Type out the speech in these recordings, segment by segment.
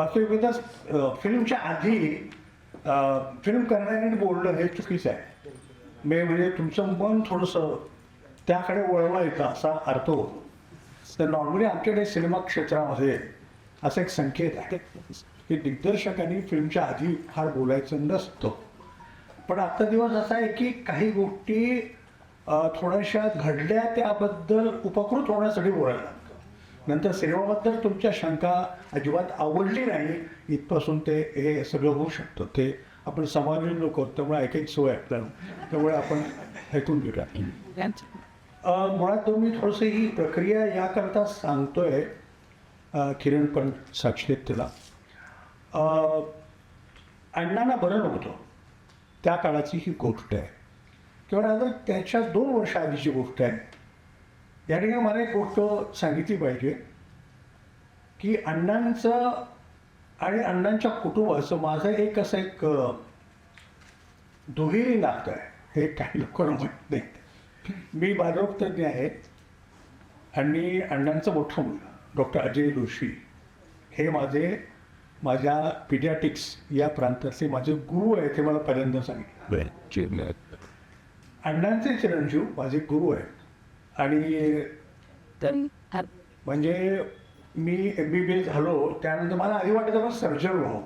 वास्तविकता म्हणजे, फिल्मच्या आधी फिल्म करणाऱ्याने बोलणं हे चुकीचं आहे. मे म्हणजे तुमचं मन थोडंसं त्याकडे वळवा येतं असा अर्थ होतो. तर नॉर्मली आमच्याकडे सिनेमा क्षेत्रामध्ये असा एक संकेत आहे की दिग्दर्शकांनी फिल्मच्या आधी फार बोलायचं नसतं. पण आता दिवस असा आहे की काही गोष्टी थोड्याशा घडल्या त्याबद्दल उपकृत होण्यासाठी बोलायला नंतर सिनेमाबद्दल तुमच्या शंका अजिबात आवडली नाही. इथपासून ते हे सगळं होऊ शकतं. ते आपण समाजून लोक त्यामुळे ऐकायची सोय आहे आपल्याला. त्यामुळे आपण ऐकून घेऊया. मुळात तुम्ही थोडंसं ही प्रक्रिया याकरता सांगतोय किरण पण साक्षी आहेत तिला. अण्णांना बरं नव्हतं. त्या काळाची ही गोष्ट आहे. किंवा आता त्याच्या दोन वर्ष आधीची गोष्ट आहे. या ठिकाणी मला एक गोष्ट सांगितली पाहिजे की अण्णांचं आणि अण्णांच्या कुटुंबाचं माझं एक असं एक दुहेरी नातं आहे. हे काही लोकांना माहीत नाही. मी बालरोग तज्ज्ञ आहे आणि अण्णांचं मोठं मुलगा डॉक्टर अजय जोशी. हे माझे माझ्या पिडियाटिक्स या प्रांतातले माझे गुरु आहेत हे मला पहिल्यांदा सांगितलं. अण्णांचे चिरंजीव माझे गुरु आहेत. आणि म्हणजे मी एम बी बी एस झालो त्यानंतर मला आधी वाटायचं मला सर्जन व्हावं.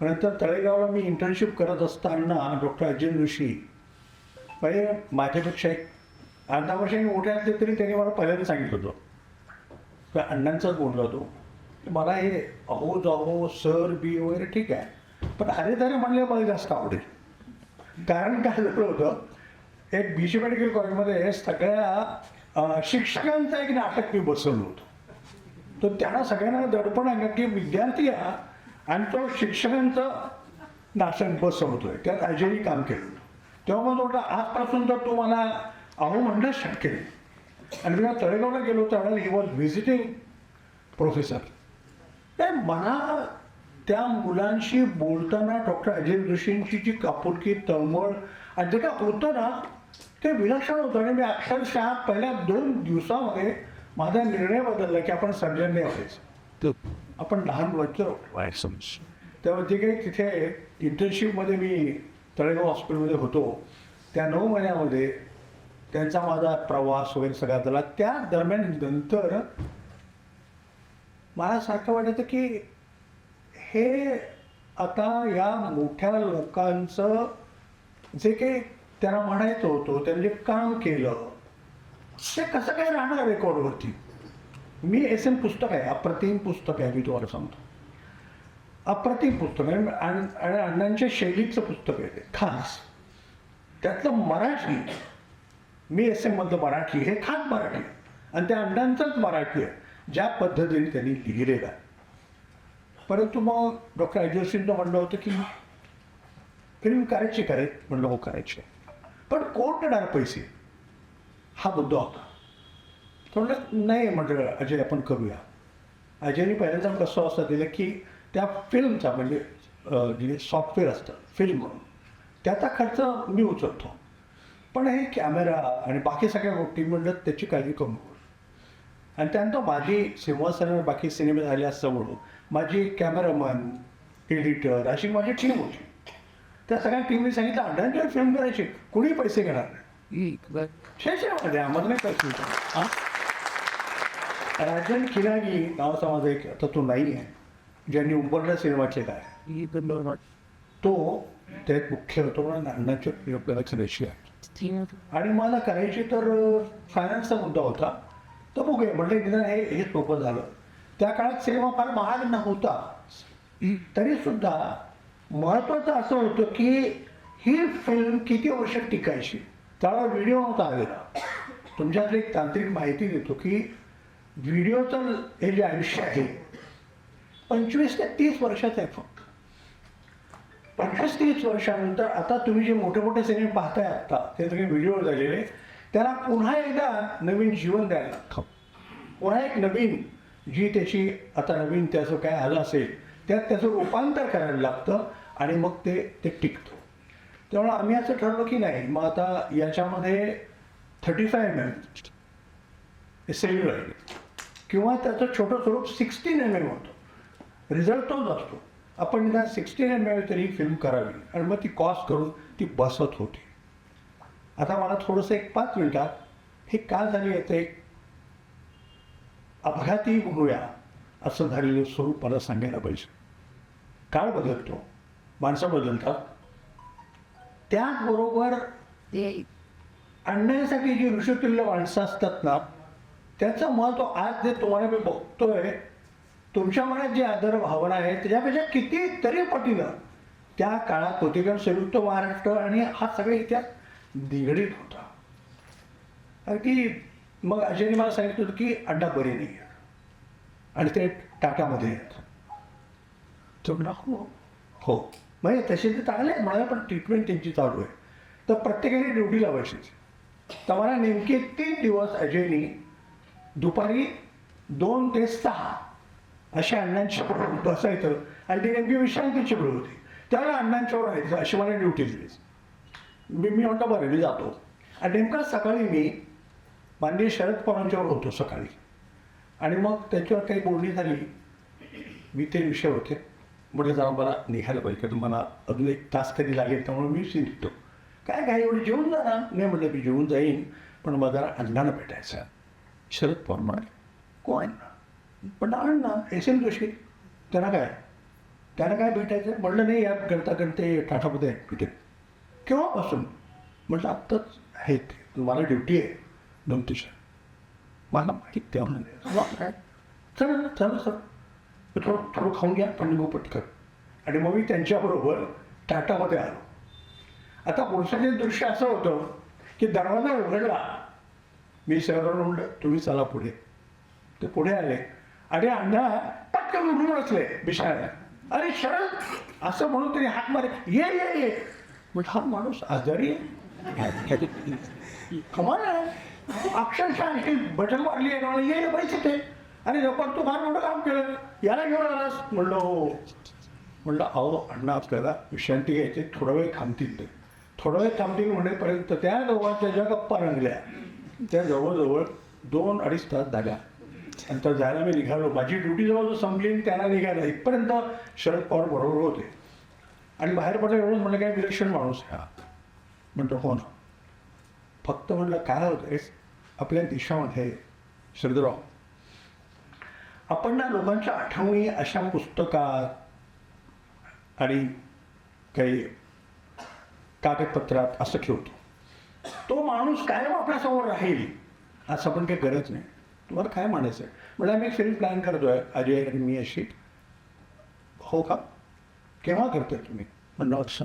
नंतर तळेगावला मी इंटर्नशिप करत असताना डॉक्टर अजय जोशी म्हणजे माझ्यापेक्षा एक अर्धा वर्षांनी मोठे असले तरी त्यांनी मला पहिल्यांदा सांगितलं होतं. तर अण्णांचाच बोलला होतो मला हे अहो जाहो सर बी वगैरे ठीक आहे. पण अरे तरी म्हणले मला जास्त आवडेल. कारण काय झालं होतं एक बी सी मेडिकल कॉलेजमध्ये सगळ्या शिक्षकांचा शिक्षकांचं एक नाटक मी बसवलं होतं. तर त्यांना सगळ्यांना दडपण आहे की विद्यार्थी हा आणि तो शिक्षकांचं नाटक बसवतोय. त्यात अजयही काम केलं होतं. तेव्हा मग म्हटलं आजपासून तर तू मला अहो म्हणणं शक्य नाही. आणि मी तळेगावला गेलो त्यावेळेला ही वॉज व्हिजिटिंग प्रोफेसर ते मला त्या मुलांशी बोलताना डॉक्टर अजय जोशींची जी कापुलकी तळमळ आणि जे काय होतं ना ते विलक्षण होतं. आणि मी अक्षरशः पहिल्या दोन दिवसामध्ये माझा निर्णय बदलला की आपण सर्जन नाही व्हायचं आपण लहान मुलांचं तेव्हा जे काही तिथे इंटर्नशिपमध्ये मी तळेगाव हॉस्पिटलमध्ये होतो त्या नऊ महिन्यामध्ये त्यांचा माझा प्रवास वगैरे सगळा झाला. त्या दरम्यान नंतर मला सारखं वाटायचं की हे आता या मोठ्या लोकांचं जे काही त्याला म्हणायचं होतं त्यांनी जे काम केलं. ते कसं काय राहणार रेकॉर्डवरती मी एस एम पुस्तक आहे अप्रतिम पुस्तक आहे मी तुम्हाला सांगतो. अप्रतिम पुस्तक आहे आणि आणि अण्णांच्या शैलीचं पुस्तक आहे ते खास. त्यातलं मराठी मी एस एममधलं मराठी हे खास मराठी आणि त्या अण्णांचंच मराठी आहे ज्या पद्धतीने त्यांनी लिहिलेलं आहे. परंतु मग डॉक्टर अजयसिंगनं म्हणलं होतं की फिल्म करायची करे म्हणलं हो करायची आहे. पण कोण देणार पैसे. हा मुद्दा होता. थोडं म्हणलं नाही म्हटलं अजय आपण करूया. अजयने पहिल्यांदा कसं असं दिलं की त्या फिल्मचा म्हणजे जे सॉफ्टवेअर असतं फिल्म म्हणून त्याचा खर्च मी उचलतो. पण हे कॅमेरा आणि बाकी सगळ्या गोष्टी म्हणलं त्याची काळजी करू आणि त्यानंतर माझी सिंहासनावर बाकी सिनेमे झाले असं म्हणून माझी कॅमेरामन एडिटर अशी माझी टीम होती. त्या सगळ्या टीमने सांगितलं अड्डांच्या फिल्म करायची. कुणी पैसे घेणार नाही? शेषामध्ये आम्हाला नाही पैसे घेणार. राजन खिलागी नावाचा माझा एक आता तो नाही आहे ज्यांनी उंबरला सिनेमा केला आहे तो त्यात मुख्य होतो म्हणून अण्णाच्या करायची आहे. आणि मला करायची तर फायनान्सचा मुद्दा होता. तर बघूया म्हटलं निदान हे हे सोपं झालं. त्या काळात सिनेमा फार महाग नव्हता. तरी सुद्धा महत्वाचं असं होतं की ही फिल्म किती वर्ष टिकायची? त्याला व्हिडिओ नव्हता आलेला. तुमच्याकडे एक तांत्रिक माहिती देतो की व्हिडिओचं हे जे आयुष्य आहे पंचवीस ते तीस वर्षाचं आहे फक्त. पंचवीस तीस वर्षानंतर आता तुम्ही जे मोठे मोठे सिनेमे पाहताय आता ते सगळे व्हिडिओ झालेले त्याला पुन्हा एकदा नवीन जीवन द्यायला लागतं. पुन्हा एक नवीन जी त्याची आता नवीन त्याचं काय आलं असेल त्यात त्याचं रूपांतर करायला लागतं. आणि मग ते ते टिकतो. त्यामुळे आम्ही असं ठरलो की नाही मग आता याच्यामध्ये thirty five M M cellular किंवा त्याचं छोटं स्वरूप सिक्स्टीन एम एम होतं. रिझल्ट तोच असतो. आपण निदान सिक्स्टीन एम एम तरी फिल्म करावी. आणि मग ती कॉस्ट करून ती बसत होती. आता मला थोडंसं एक पाच मिनिटात हे का झाली येते अपघाती म्हणूया असं झालेलं स्वरूप मला सांगायला पाहिजे. काळ बदलतो. माणसं बदलतात त्याचबरोबर आणण्यासाठी जी ऋषितुल्य माणसं असतात ना त्याचं महत्त्व आज जे तुम्हाला मी बघतोय तुमच्या मनात जी आदर भावना आहे त्याच्यापेक्षा कितीतरी पटीनं त्या काळात होती. कारण संयुक्त महाराष्ट्र आणि हा सगळा इतिहास निगडीत होता. अगदी मग अजयने मला सांगितलं होतं की अड्डा बरे नाही आहे आणि ते टाटामध्ये आहेत. हो. हो. म्हणजे तसे ते चांगले आहेत मला पण ट्रीटमेंट त्यांची चालू आहे. तर प्रत्येकाने ड्युटी लावायची तर मला नेमके तीन दिवस अजयनी दुपारी दोन ते सहा अशा अण्णांची बसायचं आणि ती नेमकी विश्रांतीची वेळ होती. त्याला अण्णांच्यावर राहायचं अशी मला ड्युटी दिली मी मी म्हणतो बरं मी जातो. आणि नेमका सकाळी मी माननीय शरद पवारांच्यावर होतो सकाळी. आणि मग त्याच्यावर काही बोलणी झाली. मी ते विषय होते. म्हटलं जरा मला निघायला पाहिजे कारण मला अजून एक तास तरी लागेल त्यामुळे मी निघतो. काय काय एवढं जेवून जा ना. नाही म्हटलं मी जेवून जाईन पण मला जरा अण्णानं भेटायचं शरद पवार म्हणाले. कोण? पण अण्णा एस एम जोशी. त्यांना काय? त्यांना काय भेटायचं? म्हटलं नाही या करता करते टाटामध्ये आहेत तिथे केव्हापासून? म्हटलं आत्ताच आहे ते. मला ड्युटी आहे दोन दिवसात. मला माहीत त्या चला चला सर. थोडं थोडं खाऊन घ्या पण निघू पटकन. आणि मग मी त्यांच्याबरोबर टाटामध्ये आलो. आता पुरुषाचे दृश्य असं होतं की दरवाजा उघडला. मी शहरावर म्हणलं तुम्ही चला पुढे. ते पुढे आले. आणि अण्णा पटकन उठून असले बिशाळ्या अरे शरद असं म्हणून तरी हात मारे. ये ये ये. म्हटलं हा माणूस आजारी आहे. कमाल आहे. अक्षरशः बटन मारली आहे म्हणून ये पाहिजे ते आणि लोकं तू फार मोठं काम केलं. याला घेऊन आलास? म्हणलं हो. म्हणलं अहो अण्णा आपल्याला विश्रांती घ्यायची. थोडा वेळ थांबतील ते. थोडा वेळ थांबतील म्हणेपर्यंत त्या दोघांच्या ज्या गप्पा रंगल्या. त्या जवळजवळ दोन अडीच तास झाल्या. नंतर जायला मी निघालो. माझी ड्युटी जवळ संपली त्यांना निघायला इथपर्यंत शरद पवार बरोबर होते. आणि बाहेर पडलं एवढंच म्हणलं काय विलक्षण माणूस हा. म्हणतो हो ना. फक्त म्हणलं काय होतं आपल्या देशामध्ये शरदराव आपण ना लोकांच्या आठवणी अशा पुस्तकात आणि काही कागदपत्रात असं ठेवतो. तो माणूस कायम आपल्यासमोर राहील असं पण काही गरज नाही. तुम्हाला काय म्हणायचं आहे म्हणजे आम्ही फिल्म प्लॅन करतोय अजय आणि मी अशी. हो का? केव्हा करतोय तुम्ही? म्हणलं असं.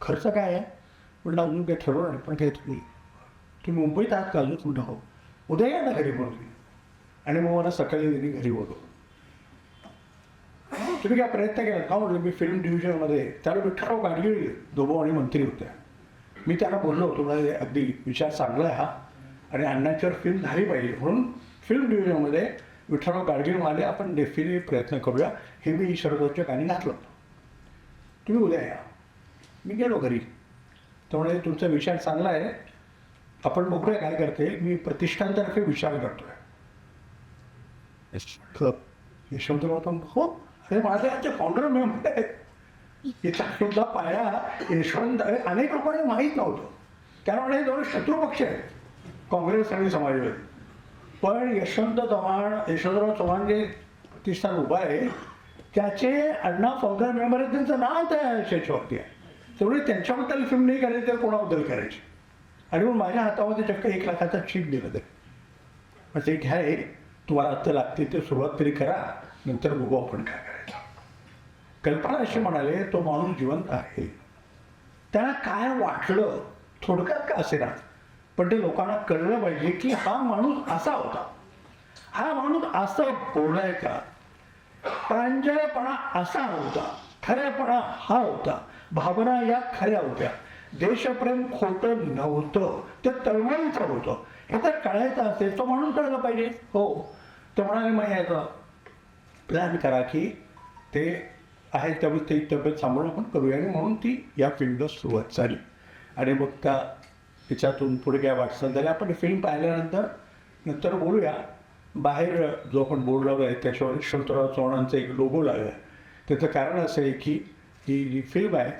खर्च काय आहे? म्हणलं अजून काही ठरवलं नाही पण काही तुम्ही तुम्ही मुंबईत आहात का? अजून म्हणलं हो. उद्या या ना घरी म्हणून आणि मग मला सकाळी त्यांनी घरी बोलवलं. तुम्ही काय प्रयत्न केला का? म्हणलं मी फिल्म डिव्हिजनमध्ये त्याला विठ्ठलराव गाडगिळ दोबो आणि मंत्री होत्या. मी त्यांना बोललो होतो म्हणजे अगदी विचार चांगला आहे हा. आणि अण्णांच्यावर फिल्म झाली पाहिजे. म्हणून फिल्म डिव्हिजनमध्ये विठ्ठलराव गाडगिळ म्हणाले आपण डेफिनेटली प्रयत्न करूया. हे मी शरदोच्या गाणी घातलं तुम्ही उद्या या. मी गेलो घरी. तर तुमचा विचार चांगला आहे. आपण बघूया काय करते. मी प्रतिष्ठानतर्फे विचार करतोय. यशवंत गौतम हो अरे माझे आजचे फाउंडर मेंबर आहेत याचा सुद्धा पाया यशवंत अनेक लोकांना माहीत नव्हतं. त्यामुळे हे दोन शत्रू पक्ष आहेत. काँग्रेस आणि समाजवादी. पण यशवंत चव्हाण यशवंतराव चव्हाण जे प्रतिष्ठान उभा आहे त्याचे अण्णा फाउंडर मेंबर आहेत त्यांचं नाव त्या याच्यावरती आहे. त्यामुळे त्यांच्याबद्दल फिल्म नाही करायची तर कोणाबद्दल करायची? आणि मग माझ्या हातामध्ये चक्क एक लाखाचा चीप दिलं तर. मग ते घ्या तुम्हाला आत्ता लागते ते सुरुवात तरी करा नंतर बघू आपण काय करायचं. कल्पना अशी म्हणाले तो माणूस जिवंत आहे. त्याला काय वाटलं थोडक्यात का असेना? पण ते लोकांना कळलं पाहिजे की हा माणूस असा होता. हा माणूस असा बोलायचा प्रांजळपणा असा होता खऱ्यापणा हा होता भावना या खऱ्या होत्या. देशप्रेम खोटं नव्हतं ते तळमळीचं होतं. हे तर कळायचं असेल तो म्हणून कळलं पाहिजे. हो. तर म्हणाले मग यायचं प्लॅन करा की ते आहे त्यावेळी ते तब्येत सांभाळून आपण करूया आणि म्हणून ती या फिल्मला सुरुवात झाली. आणि मग त्या त्याच्यातून पुढे काय वाटचाल झाली? आपण फिल्म पाहिल्यानंतर नंतर बोलूया. बाहेर जो आपण बोर्ड लावला आहे त्याच्यावर यशवंतराव चव्हाणांचा एक लोगो लागला आहे. त्याचं कारण असं आहे की ही जी फिल्म आहे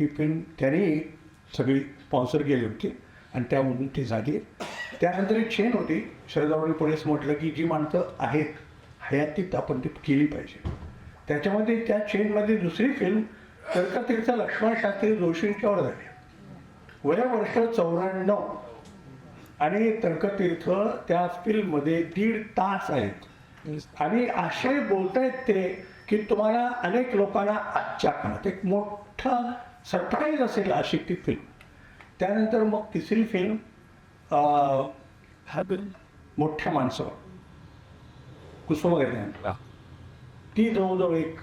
ही फिल्म त्यांनी सगळी स्पॉन्सर केली होती. आणि त्यामधून ती झाली. त्यानंतर एक चेन होती शरदावणी पुढेच म्हटलं की जी माणसं आहेत हयातीत आपण ती केली पाहिजे. त्याच्यामध्ये त्या चेनमध्ये दुसरी फिल्म तर्कतीर्थ लक्ष्मण शास्त्री जोशींच्यावर झाली. वया वर्ष चौऱ्याण्णव. आणि तर्कतीर्थ त्या फिल्ममध्ये दीड तास आहेत. आणि असे बोलतायत ते की तुम्हाला अनेक लोकांना आजच्या काळात एक मोठा सरप्राईज असेल अशी ती फिल्म त्यानंतर मग तिसरी फिल्म मोठ्या माणसावर. कुसुमाग्रजांनी ती जवळजवळ एक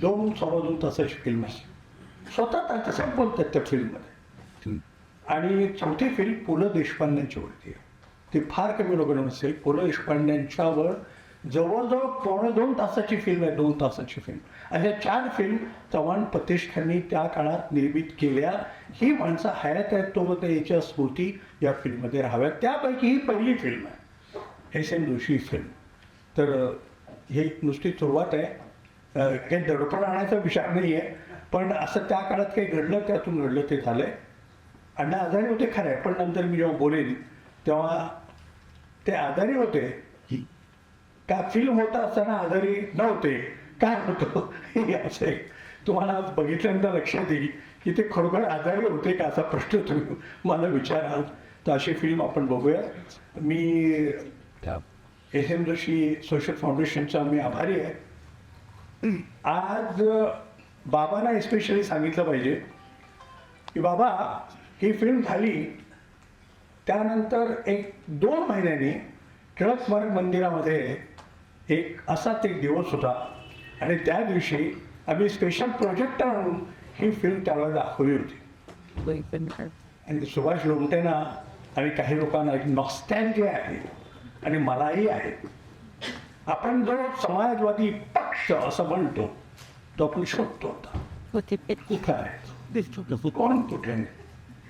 दोन सव्वा दोन तासाची फिल्म आहे स्वतः त्या तसं बोलतात त्या फिल्ममध्ये आणि चौथी फिल्म पु ल देशपांड्यांच्यावरती आहे ती फार कमी लोकांना नसेल पु ल देशपांड्यांच्यावर जवळजवळ पावणे दोन तासाची फिल्म आहे दोन तासाची फिल्म अशा चार फिल्म चव्हाण प्रतिष्ठाननी त्या काळात निर्मित केल्या. ही माणसं हयात आहेत तो मग याच्या स्मृती या फिल्ममध्ये राहाव्यात. त्यापैकी ही पहिली फिल्म आहे एस एन जोशी फिल्म तर ही नुसती सुरुवात आहे. हे काही दडपण आणायचा विचार नाही आहे पण असं त्या काळात काही घडलं त्यातून घडलं ते झालं आहे अण्णा आजारी होते खरं आहे पण नंतर मी जेव्हा बोलेन तेव्हा ते आजारी होते. का फिल्म होता असताना आजारी नव्हते? काय होतं? हे असं तुम्हाला बघितल्यानंतर लक्षात येईल की ते खरोखर आजारी होते का असा प्रश्न तुम्ही मला विचाराल. तर अशी फिल्म आपण बघूया. मी एस एम जोशी सोशल फाउंडेशनचा मी आभारी आहे. आज बाबांना एस्पेशली सांगितलं पाहिजे की बाबा ही फिल्म झाली त्यानंतर एक दोन महिन्यांनी टिळक स्मारक मंदिरामध्ये एक असाच एक दिवस होता. आणि त्या दिवशी आम्ही स्पेशल प्रोजेक्टर आणून ही फिल्म त्यावेळेला दाखवली होती. आणि सुभाष लोमटेंना आणि काही लोकांना एक नॉस्टॅल्जिया आहे आणि मलाही आहे. आपण जो समाजवादी पक्ष असं म्हणतो तो आपण शोधतो आता. कुठं आहे कोण कुठे?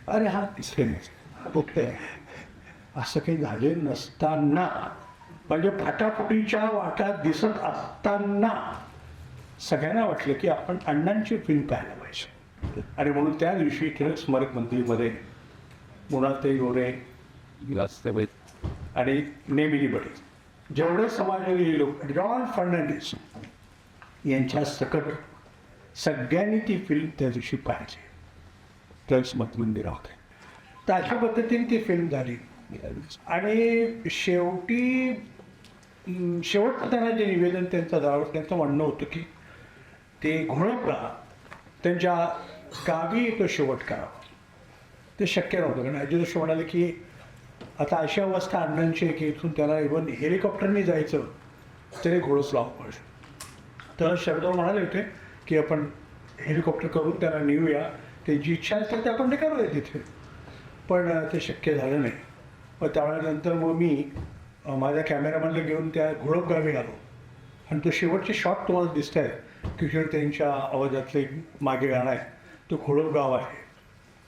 अरे हा तिसरे नाही कुठे आहे? असं काही झाले नसताना म्हणजे फाटाफुटीच्या वाटात दिसत असताना सगळ्यांना वाटलं की आपण अण्णांची फिल्म पाहायला पाहिजे. आणि म्हणून त्या दिवशी टिळक स्मारक मंदिरमध्ये मुणाते गोरे आणि नेमिली बडे. जेवढे समाजवादी लोक जॉन फर्नांडिस यांच्या सकट सगळ्यांनी ती फिल्म त्या दिवशी पाहिजे टिळक स्मारक मंदिरात तर अशा पद्धतीने ती फिल्म झाली. आणि शेवटी अं, त्यांना जे निवेदन त्यांचं जावं त्यांचं म्हणणं होतं की ते घोळपला त्यांच्या गावी तो शेवट करावा ते शक्य नव्हतं कारण अजित जोशी म्हणाले की आता अशी अवस्था अण्णांची आहे की इथून त्याला इव्हन हेलिकॉप्टरने जायचं तरी घोडच लावून पाहिजे तर शब्दावर म्हणाले होते की आपण हेलिकॉप्टर करून त्याला नेऊया. ते जी इच्छा असेल ते आपण ते करूया तिथे. पण ते शक्य झालं नाही. मग त्यावेळेनंतर मग मी माझ्या कॅमेरामॅनला घेऊन त्या घोळप गावी आलो. आणि तो शेवटचे शॉट तुम्हाला दिसत आहे किशोर त्यांच्या आवाजातले मागे गाणं आहे. तो घोळप गाव आहे.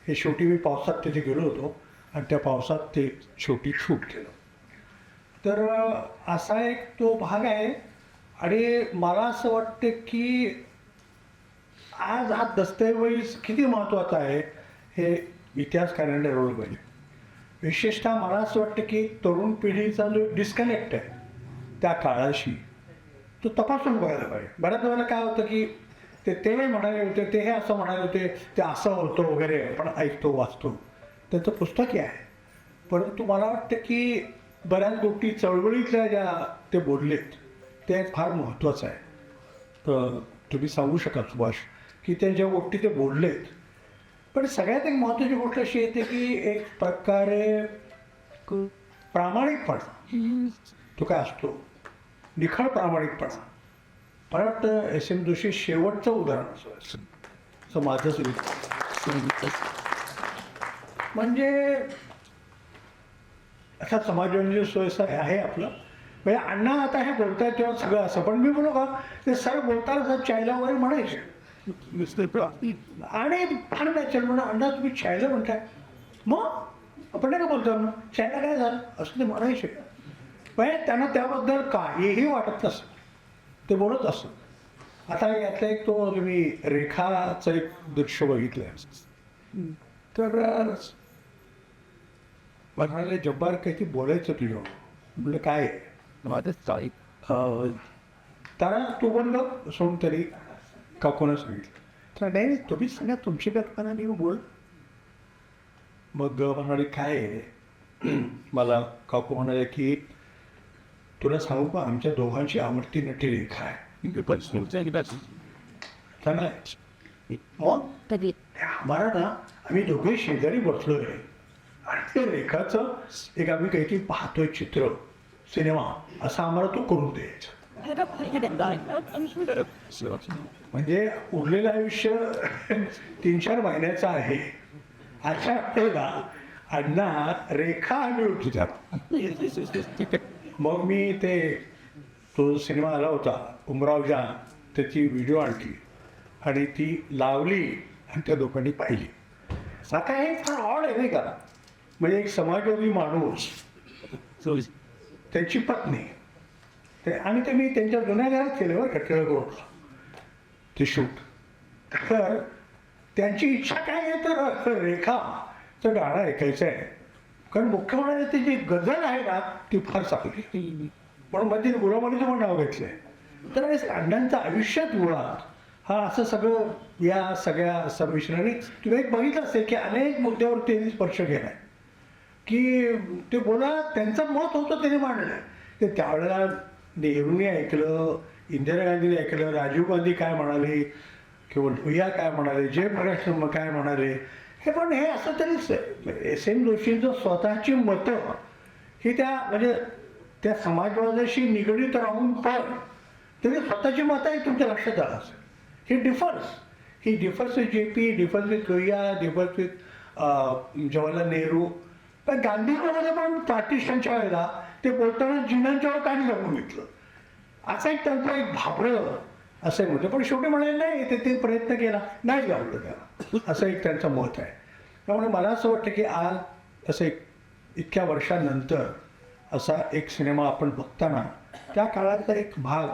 हे शेवटी मी पावसात तिथे गेलो होतो आणि त्या पावसात ते शेवटी शूट केलं. तर असा एक तो भाग आहे. आणि मला असं वाटतं की आज हा दस्तऐवज किती महत्त्वाचा आहे हे इतिहासकारांनी रोल पाहिजे विशेषतः मला असं वाटतं की तरुण पिढीचा जो डिस्कनेक्ट आहे त्या काळाशी तो तपासून बघायला पाहिजे. बऱ्याच वेळेला काय होतं की ते ते म्हणाले होते ते हे असं म्हणाले होते ते असं होतं वगैरे आपण ऐकतो वाचतो. त्याचं पुस्तक आहे. परंतु मला वाटतं की बऱ्याच गोष्टी चळवळीतल्या ज्या ते बोललेत ते फार महत्त्वाचं आहे. तर तुम्ही सांगू शकाल सुभाष की त्या ज्या गोष्टी ते बोललेत. पण सगळ्यात एक महत्त्वाची गोष्ट अशी येते की एक प्रकारे प्रामाणिकपणा तो काय असतो? निखळ प्रामाणिकपणा. वाटतं एस एम जोशी शेवटचं उदाहरण असं माझंच म्हणजे असा समाजवादी सोयीचा आहे आपलं. म्हणजे अण्णा आता हे बोलतायत तेव्हा सगळं असं. पण मी बोलू का ते सर बोलताना सर चायला वगैरे म्हणायचे आणि फार नॅचरल म्हणून अण्णा तुम्ही चायला म्हणताय. मग? आपण नाही का बोलतो? मग चायला काय झालं? असं ते म्हणायचे म्हणजे त्यांना त्याबद्दल काहीही वाटत नसत. ते बोलत असत. आता यातला एक तो तुम्ही रेखाचं एक दृश्य बघितलंय. तर म्हणाले जब्बार काहीतरी बोलायचं तुझ्या म्हणलं काय? आहे? त्याला तू बोललं सोडून तरी काकूनं सांगितलं तर नाही नाही, तुम्ही सांगा तुमची कल्पना मी बोल मग म्हणाले काय आहे मला काकू म्हणाले की तुला सांगू का आमच्या दोघांची आवडती नटी रेखा आहे आम्हाला ना आम्ही दोघे शेजारी बसलोय आणि ते रेखाचं एक आम्ही काहीतरी पाहतोय चित्र सिनेमा असं आम्हाला तो करून द्यायचा म्हणजे उरलेलं आयुष्य तीन चार महिन्याचं आहे. अशा वेळेला अण्णा रेखा होती त्यात मग मी ते तो सिनेमा आला होता उमराव जान त्याची व्हिडिओ आणली. आणि ती लावली आणि त्या लोकांनी पाहिली. आता हे फार ऑड आहे नाही का? म्हणजे एक समाजवादी माणूस त्यांची पत्नी. ते आणि ते मी त्यांच्या जुन्या घरात केलं बरं का टिळक ते शूट. तर त्यांची इच्छा काय आहे तर रेखाचं गाणं ऐकायचं आहे कारण मुख्य म्हणजे ती जी गझल आहे ना ती फार चांगली पण मध्ये गुलामालीचं पण नाव घेतलंय. तर हे अण्णांचं आयुष्यात मुळात हा असं सगळं या सगळ्या संमिश्रणाने तुम्ही एक बघितलं असेल की अनेक मुद्द्यावर त्यांनी स्पर्श केलाय. की ते बोला त्यांचं मत होतं त्याने मांडलं ते त्यावेळेला नेहरूने ऐकलं इंदिरा गांधीने ऐकलं राजीव गांधी काय म्हणाले किंवा भुया काय म्हणाले जयप्रकाश शर्मा काय म्हणाले हे पण हे असं तरीच आहे एस एम जोशींचं स्वतःची मतं ही त्या म्हणजे त्या समाजवादाशी निगडीत राहून पण तरी स्वतःची मतं आहे तुमच्या लक्षात आलं असेल. ही differs he differs with J P differs with Lohia differs with Jawaharlal Nehru. पण गांधीजीमध्ये पण पार्टिशनच्या वेळेला ते बोलताना जिनांच्यावर काय जमून घेतलं? असा एक त्यांचा एक भाबरं असं म्हणतो पण शेवटी म्हणाले नाही ते ते प्रयत्न केला. नाही गावलं त्याला. असं एक त्यांचं मत आहे. त्यामुळे मला असं वाटतं की आज असं एक इतक्या वर्षानंतर असा एक सिनेमा आपण बघताना त्या काळातला एक भाग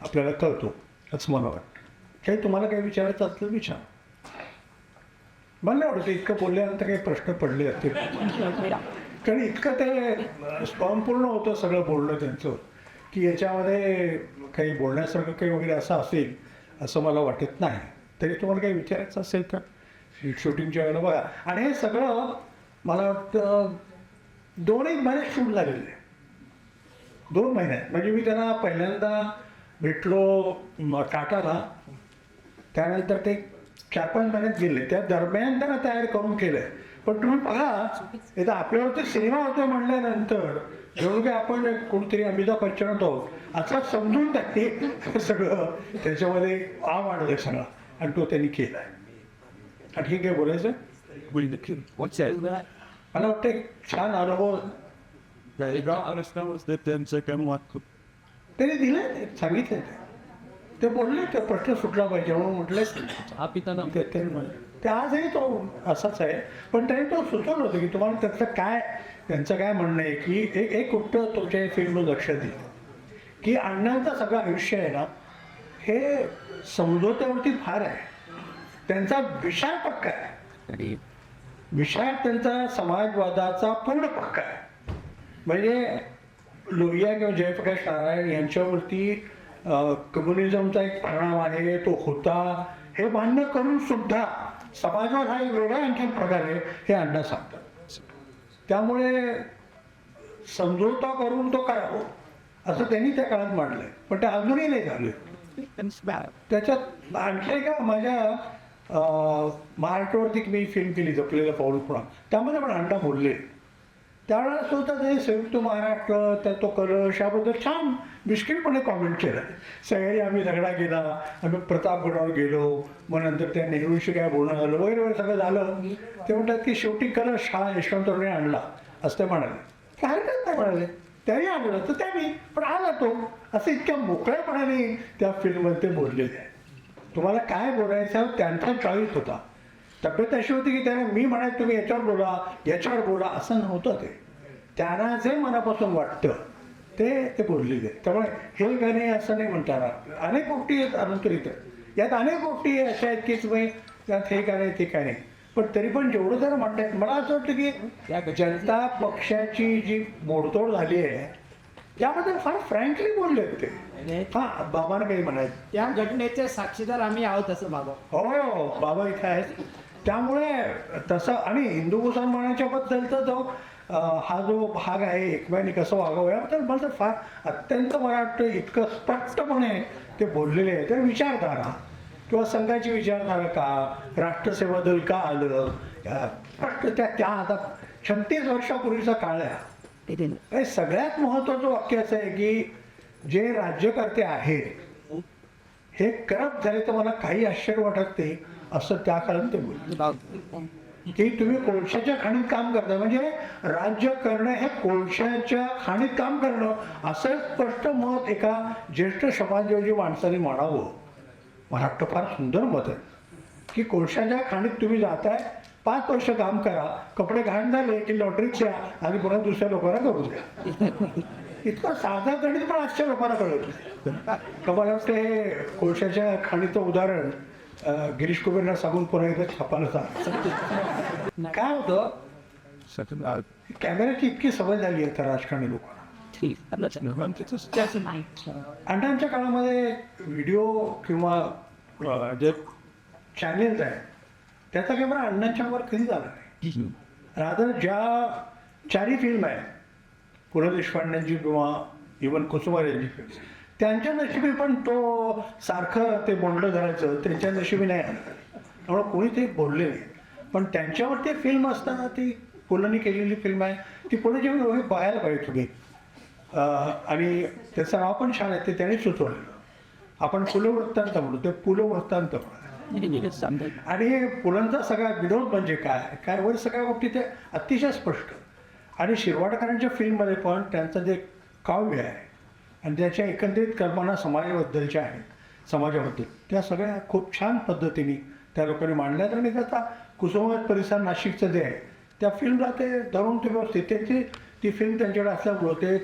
आपल्याला कळतो असं मला वाटतं. काही तुम्हाला काही विचारायचं असलं विचार. मला नाही वाटतं इतकं बोलल्यानंतर काही प्रश्न पडले असतील. कारण इतकं ते स्पॉमपूर्ण होतं सगळं बोलणं त्यांचं. की याच्यामध्ये काही बोलण्यासारखं काही वगैरे असं असेल असं मला वाटत नाही. तरी तुम्हाला काही विचारायचं असेल तर? शूटिंगच्या वेळेला बघा. आणि हे सगळं मला वाटतं दोन एक महिन्यात शूट झालेलं आहे दोन महिन्यात म्हणजे मी त्यांना पहिल्यांदा भेटलो टाटाला. त्यानंतर ते चार पाच महिन्यात गेले. त्या दरम्यान त्यांना तयार करून केलं आहे पण तुम्ही बघा इथं आपल्यावरती सिनेमा होतो म्हणल्यानंतर जेवढं काही आपण कोणतरी अमिताभ बच्चन होतो असं समजून त्यांनी सगळं त्याच्यामध्ये आव आणलं सगळं आणि तो त्यांनी केलाय आणखी काय बोलायचं? मला वाटतं एक छान अनुभव. त्याने दिलं सांगितलं ते ते बोलले ते प्रश्न सुटला पाहिजे म्हणून म्हटलं त्यांनी म्हणलं. ते आजही तो असाच आहे. पण त्यांनी तो सुचवलं होतं की तुम्हाला त्याचं काय त्यांचं काय म्हणणं आहे की एक एक गोष्ट तुमच्या फिल्म लक्षात येईल की अण्णांचं सगळं आयुष्य आहे ना हे समजोत्यावरती फार आहे. त्यांचा विचार पक्का आहे. विचार त्यांचा समाजवादाचा पूर्ण पक्का आहे. म्हणजे लोहिया किंवा जयप्रकाश नारायण यांच्यावरती कम्युनिझमचा एक परिणाम आहे तो होता हे मान्य करून सुद्धा समाजवाद हा एक वेगळा आणखी प्रकार आहे हे अण्णा सांगतात. त्यामुळे समजोता करून तो करावं असं त्यांनी त्या काळात मांडलंय. पण ते अजूनही नाही झालं. त्याच्यात आणखी का माझ्या अं, महाराष्ट्रावरती मी फिल्म केली जपलेलं पाऊल खुणा. त्यामध्ये पण अण्णा बोलले. त्यावेळेला सुद्धा ते संयुक्त महाराष्ट्र त्या तो कलश याबद्दल छान मिश्किलपणे कॉमेंट केलं. सगळ्यांनी आम्ही झगडा गेला आम्ही प्रतापगडावर गेलो. मग नंतर त्या नेहरूंशी काय बोलणं झालं? वगैरे वगैरे सगळं झालं. ते म्हणतात की शेवटी कलश हा यशवंतरावने आणला. असं ते म्हणाले. काय हरकत नाही म्हणाले. त्याही आणलं तर त्यांनी पण आला तो. असं इतक्या मोकळ्यापणाने त्या फिल्ममध्ये बोललेले आहे. तुम्हाला काय बोलायचं त्यांचा चॉईस होता. तब्येत अशी होती की त्याने मी म्हणायचं तुम्ही याच्यावर बोला याच्यावर बोला असं नव्हतं ते. त्यांना जे मनापासून वाटतं ते ते बोललेले आहेत. त्यामुळे हे गाणे असं नाही म्हणता येणार. अनेक गोष्टी आहेत आहेत यात अनेक गोष्टी अशा आहेत की तुम्ही त्यात हे काय ते काय नाही पण तरी पण जेवढं जर म्हणतायत मला असं वाटतं की जनता पक्षाची जी मोडतोड झाली आहे त्याबद्दल फार फ्रँकली बोलले ते. हा बाबांना काही म्हणायचं. त्या घटनेचे साक्षीदार आम्ही आहोत असं बाबा हो बाबा इथे आहेत. त्यामुळे तसं आणि हिंदू मुसलमानाच्या बद्दल तर जो हा जो भाग आहे एकमेकांनी कसं वागावं याबद्दल मला तर फार अत्यंत मला वाटतं इतकं स्पष्टपणे ते बोललेले आहे. तर विचारधारा किंवा संघाची विचारधारा का राष्ट्रसेवा दल का आलं? त्या त्या आता छत्तीस वर्षापूर्वीचा काळ आहे. सगळ्यात महत्वाचं वाक्य असं आहे की जे राज्यकर्ते आहेत हे करप्ट झाले तर मला काही आश्चर्य वाटत नाही. असं त्या काळात ते बोलले. की तुम्ही कोळशाच्या खाणीत काम करता. म्हणजे राज्य करणं हे कोळशाच्या खाणीत काम करणं. असं स्पष्ट मत एका ज्येष्ठ समाजयोगी माणसाने मांडावं मला वाटतं फार सुंदर मत आहे. की कोळशाच्या खाणीत तुम्ही जाताय पाच वर्ष काम करा कपडे घाण झाले की लॉटरीत द्या आणि पुन्हा दुसऱ्या लोकांना करून द्या. इतकं साधा गणित पण आजच्या लोकांना कळत नाही. कमाल ते कोळशाच्या खाणीचं उदाहरण गिरीश कुबेरला सांगून पुन्हा एकदा छापायला सांग. काय होतं? कॅमेऱ्याची इतकी सवय झाली आहे त्या राजकारणी लोकांना. अण्णांच्या काळामध्ये व्हिडिओ किंवा जे चॅनेल्स आहेत त्याचा कॅमेरा अण्णांच्यावर कधी झाला नाही? रादर ज्या चारी फिल्म आहे पु ल देशपांड्यांची किंवा इवन कुसुमार यांची फिल्म त्यांच्या नशिबी पण तो सारखं ते बोंडलं धरायचं त्यांच्या नशिबी नाही. आलं. त्यामुळे कोणी ते बोलले नाही. पण त्यांच्यावर ते फिल्म असताना ती पुलंनी केलेली फिल्म आहे. ती पुणे जेव्हा बघायला पाहिजे तुम्ही आणि त्याचं नाव पण छान आहे. ते त्याने सुचवलेलं आपण पुल वृत्तांत म्हणू. ते पुल वृत्तांत म्हणू. आणि पुलंचा सगळा विनोद म्हणजे काय? काय? वर सगळ्या गोष्टी ते अतिशय स्पष्ट. आणि शिरवाडकरांच्या फिल्ममध्ये पण त्यांचं जे काव्य आहे आणि त्याच्या एकंदरीत कल्पना समाजाबद्दलच्या आहेत समाजाबद्दल त्या सगळ्या खूप छान पद्धतीने त्या लोकांनी मांडल्यात आणि त्याचा कुसुमात परिसर नाशिकचं जे आहे त्या फिल्मला ते धरून ते व्यवस्थित त्याची ती फिल्म त्यांच्याकडे असल्यामुळं ते